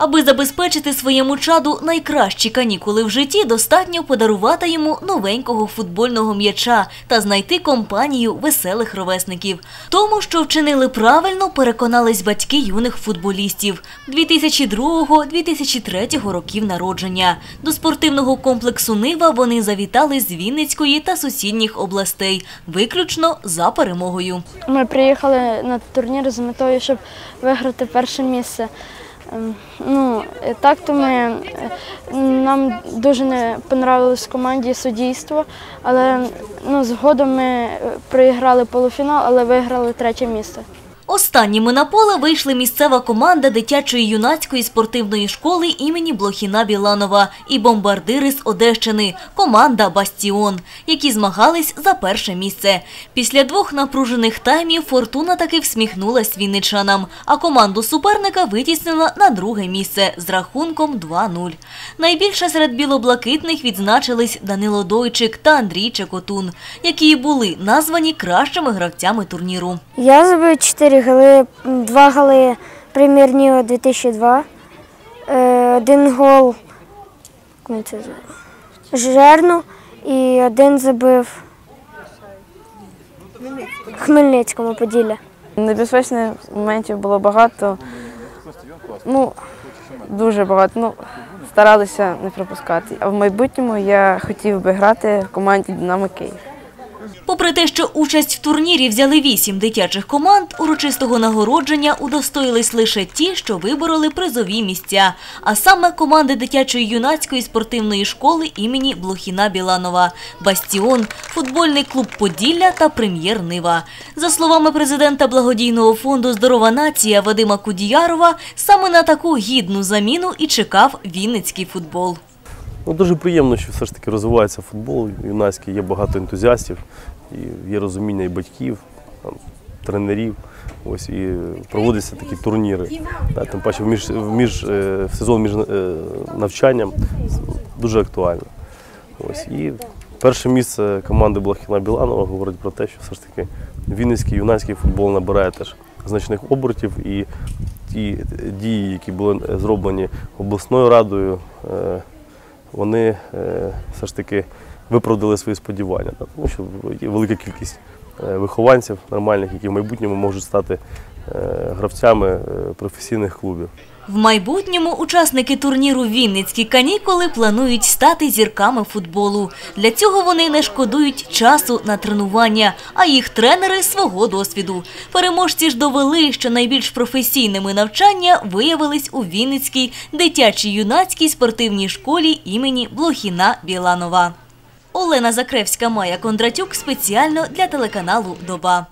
Аби забезпечити своєму чаду найкращі канікули в житті, достатньо подарувати йому новенького футбольного м'яча та знайти компанію веселих ровесників. Тому, що вчинили правильно, переконались батьки юних футболістів 2002-2003 років народження. До спортивного комплексу Нива вони завітали з Вінницької та сусідніх областей, виключно за перемогою. Ми приїхали на турнір з метою, щоб виграти перше місце. Ем, Ну, е, так то ми е, нам дуже не понравилось в команді суддівство, але ну, згодом ми е, проіграли полуфінал, але виграли третє місце. Останніми на поле вийшли місцева команда дитячої юнацької спортивної школи імені Блохіна Біланова і бомбардири з Одещини, команда Бастіон, які змагались за перше місце. Після двох напружених таймів фортуна таки всміхнулась вінничанам, а команду суперника витіснила на друге місце з рахунком 2-0. Найбільше серед білоблакитних відзначились Данило Дойчик та Андрій Чекотун, які і були названі кращими гравцями турніру. Я забив 4 голи, два голи прем'єр-ліга 2002, е, один гол Жерну і один забив Хмельницькому Поділля. Небезпечних моментів було багато. Ну, дуже багато. Ну, старалися не пропускати. А в майбутньому я хотів би грати в команді Динамо Київ. Попри те, що участь в турнірі взяли вісім дитячих команд, урочистого нагородження удостоїлись лише ті, що вибороли призові місця, а саме команди дитячої юнацької спортивної школи імені Блохіна Біланова, Бастіон, футбольний клуб Поділля та Прем'єр Нива. За словами президента благодійного фонду Здорова нація Вадима Кудіярова, саме на таку гідну заміну і чекав вінницький футбол. Ну, дуже приємно, що все ж таки розвивається футбол юнацький, є багато ентузіастів, і є розуміння і батьків, там, тренерів. Ось і проводяться такі турніри. Да, тим паче в між, в між е, в сезон між е, навчанням дуже актуально. Ось і перше місце команди Блохіна Біланова говорить про те, що все ж таки вінницький юнацький футбол набирає теж значних обертів і ті дії, які були зроблені обласною радою. Вони е, все ж таки виправдали свої сподівання. Тому що є велика кількість е, вихованців нормальних, які в майбутньому можуть стати гравцями е, професійних клубів. В майбутньому учасники турніру Вінницькі канікули планують стати зірками футболу. Для цього вони не шкодують часу на тренування, а їх тренери свого досвіду. Переможці ж довели, що найбільш професійними навчання виявились у Вінницькій дитячій юнацькій спортивній школі імені Блохіна Біланова. Олена Закревська, Майя Кондратюк спеціально для телеканалу Доба.